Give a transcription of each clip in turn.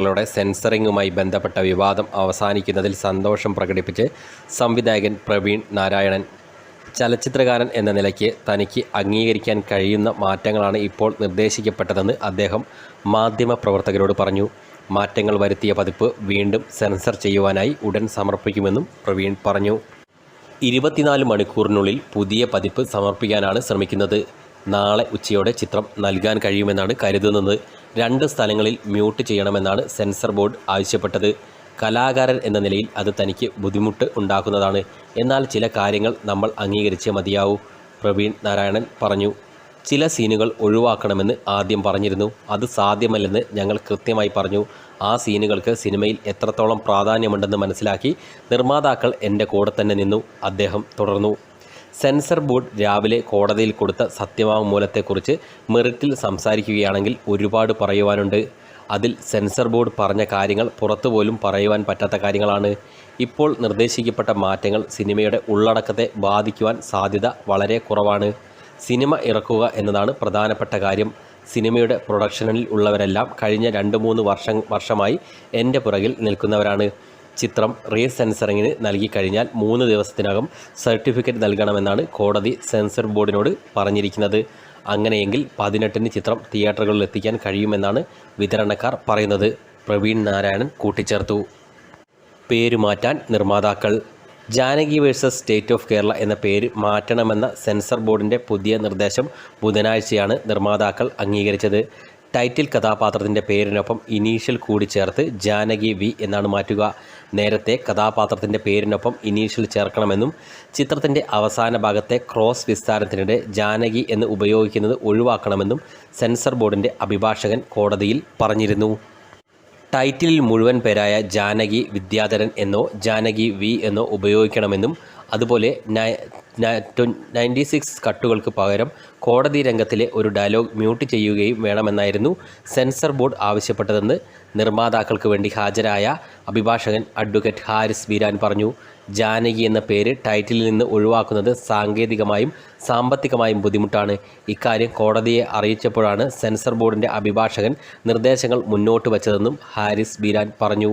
ങ്ങളുടെ സെൻസറിങ്ങുമായി ബന്ധപ്പെട്ട വിവാദം അവസാനിക്കുന്നതിൽ സന്തോഷം പ്രകടിപ്പിച്ച് സംവിധായകൻ പ്രവീൺ നാരായണൻ ചലച്ചിത്രകാരൻ എന്ന നിലയ്ക്ക് തനിക്ക് അംഗീകരിക്കാൻ കഴിയുന്ന മാറ്റങ്ങളാണ് ഇപ്പോൾ നിർദ്ദേശിക്കപ്പെട്ടതെന്ന് അദ്ദേഹം മാധ്യമപ്രവർത്തകരോട് പറഞ്ഞു. മാറ്റങ്ങൾ വരുത്തിയ പതിപ്പ് വീണ്ടും സെൻസർ ചെയ്യുവാനായി ഉടൻ സമർപ്പിക്കുമെന്നും പ്രവീൺ പറഞ്ഞു. ഇരുപത്തിനാല് മണിക്കൂറിനുള്ളിൽ പുതിയ പതിപ്പ് സമർപ്പിക്കാനാണ് ശ്രമിക്കുന്നത്. നാളെ ഉച്ചയോടെ ചിത്രം നൽകാൻ കഴിയുമെന്നാണ് കരുതുന്നത്. രണ്ട് സ്ഥലങ്ങളിൽ മ്യൂട്ട് ചെയ്യണമെന്നാണ് സെൻസർ ബോർഡ് ആവശ്യപ്പെട്ടത്. കലാകാരൻ എന്ന നിലയിൽ അത് തനിക്ക് ബുദ്ധിമുട്ട് ഉണ്ടാക്കുന്നതാണ്. എന്നാൽ ചില കാര്യങ്ങൾ നമ്മൾ അംഗീകരിച്ചേ മതിയാവൂ പ്രവീൺ നാരായണൻ പറഞ്ഞു. ചില സീനുകൾ ഒഴിവാക്കണമെന്ന് ആദ്യം പറഞ്ഞിരുന്നു. അത് സാധ്യമല്ലെന്ന് ഞങ്ങൾ കൃത്യമായി പറഞ്ഞു. ആ സീനുകൾക്ക് സിനിമയിൽ എത്രത്തോളം പ്രാധാന്യമുണ്ടെന്ന് മനസ്സിലാക്കി നിർമ്മാതാക്കൾ എന്റെ കൂടെ തന്നെ നിന്നു. അദ്ദേഹം തുടർന്നു. സെൻസർ ബോർഡ് രാവിലെ കോടതിയിൽ കൊടുത്ത സത്യവാങ്മൂലത്തെക്കുറിച്ച് മെറിറ്റിൽ സംസാരിക്കുകയാണെങ്കിൽ ഒരുപാട് പറയുവാനുണ്ട്. അതിൽ സെൻസർ ബോർഡ് പറഞ്ഞ കാര്യങ്ങൾ പുറത്തുപോലും പറയുവാൻ പറ്റാത്ത കാര്യങ്ങളാണ്. ഇപ്പോൾ നിർദ്ദേശിക്കപ്പെട്ട മാറ്റങ്ങൾ സിനിമയുടെ ഉള്ളടക്കത്തെ ബാധിക്കുവാൻ സാധ്യത വളരെ കുറവാണ്. സിനിമ ഇറക്കുക എന്നതാണ് പ്രധാനപ്പെട്ട കാര്യം. സിനിമയുടെ പ്രൊഡക്ഷനിൽ ഉള്ളവരെല്ലാം കഴിഞ്ഞ രണ്ട് മൂന്ന് വർഷം വർഷമായി എന്റെ പുറകിൽ നിൽക്കുന്നവരാണ്. ചിത്രം റീ സെൻസറിങ്ങിന് നൽകിക്കഴിഞ്ഞാൽ മൂന്ന് ദിവസത്തിനകം സർട്ടിഫിക്കറ്റ് നൽകണമെന്നാണ് കോടതി സെൻസർ ബോർഡിനോട് പറഞ്ഞിരിക്കുന്നത്. അങ്ങനെയെങ്കിൽ പതിനെട്ടിന് ചിത്രം തിയേറ്ററുകളിൽ എത്തിക്കാൻ കഴിയുമെന്നാണ് വിതരണക്കാർ പറയുന്നത്. പ്രവീൺ നാരായണൻ കൂട്ടിച്ചേർത്തു. പേരുമാറ്റാൻ നിർമ്മാതാക്കൾ. Janaki versus state of Kerala എന്ന പേര് മാറ്റണമെന്ന സെൻസർ ബോർഡിന്റെ പുതിയ നിർദ്ദേശം ബുധനാഴ്ചയാണ് നിർമ്മാതാക്കൾ അംഗീകരിച്ചത്. ടൈറ്റിൽ കഥാപാത്രത്തിന്റെ പേരിനൊപ്പം ഇനീഷ്യൽ കൂടി ചേർത്ത് ജാനകി വി എന്നാണ് മാറ്റുക. നേരത്തെ കഥാപാത്രത്തിന്റെ പേരിനൊപ്പം ഇനീഷ്യൽ ചേർക്കണമെന്നും ചിത്രത്തിന്റെ അവസാന ഭാഗത്തെ ക്രോസ് വിസ്താരത്തിനിടെ ജാനകി എന്ന് ഉപയോഗിക്കുന്നത് ഒഴിവാക്കണമെന്നും സെൻസർ ബോർഡിന്റെ അഭിഭാഷകൻ കോടതിയിൽ പറഞ്ഞിരുന്നു. ടൈറ്റിലിൽ മുഴുവൻ പേരായ ജാനകി വിദ്യാധരൻ എന്നോ ജാനകി വി എന്നോ ഉപയോഗിക്കണമെന്നും അതുപോലെ നയന്റി സിക്സ് കട്ടുകൾക്ക് പകരം കോടതി രംഗത്തിലെ ഒരു ഡയലോഗ് മ്യൂട്ട് ചെയ്യുകയും വേണമെന്നായിരുന്നു സെൻസർ ബോർഡ് ആവശ്യപ്പെട്ടതെന്ന് നിർമ്മാതാക്കൾക്ക് വേണ്ടി ഹാജരായ അഭിഭാഷകൻ അഡ്വക്കേറ്റ് ഹാരിസ് ബീരാൻ പറഞ്ഞു. ജാനകി എന്ന പേര് ടൈറ്റിലിൽ നിന്ന് ഒഴിവാക്കുന്നത് സാങ്കേതികമായും സാമ്പത്തികമായും ബുദ്ധിമുട്ടാണ്. ഇക്കാര്യം കോടതിയെ അറിയിച്ചപ്പോഴാണ് സെൻസർ ബോർഡിന്റെ അഭിഭാഷകൻ നിർദ്ദേശങ്ങൾ മുന്നോട്ട് വച്ചതെന്നും ഹാരിസ് ബീരാൻ പറഞ്ഞു.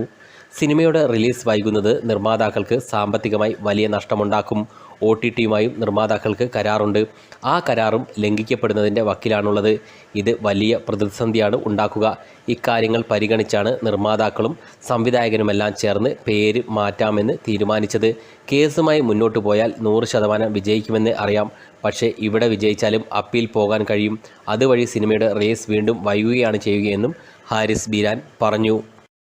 സിനിമയുടെ റിലീസ് വൈകുന്നത് നിർമ്മാതാക്കൾക്ക് സാമ്പത്തികമായി വലിയ നഷ്ടമുണ്ടാക്കും. O T ടിയുമായും നിർമ്മാതാക്കൾക്ക് കരാറുണ്ട്. ആ കരാറും ലംഘിക്കപ്പെടുന്നതിന്റെ വക്കിലാണുള്ളത്. ഇത് വലിയ പ്രതിസന്ധിയാണ് ഉണ്ടാക്കുക. ഇക്കാര്യങ്ങൾ പരിഗണിച്ചാണ് നിർമ്മാതാക്കളും സംവിധായകനുമെല്ലാം ചേർന്ന് പേര് മാറ്റാമെന്ന് തീരുമാനിച്ചത്. കേസുമായി മുന്നോട്ട് പോയാൽ നൂറ് ശതമാനം വിജയിക്കുമെന്ന് അറിയാം. പക്ഷേ ഇവിടെ വിജയിച്ചാലും അപ്പീൽ പോകാൻ കഴിയും. അതുവഴി സിനിമയുടെ റേസ് വീണ്ടും വൈകുകയാണ് ചെയ്യുകയെന്നും ഹാരിസ് ബീരാൻ പറഞ്ഞു.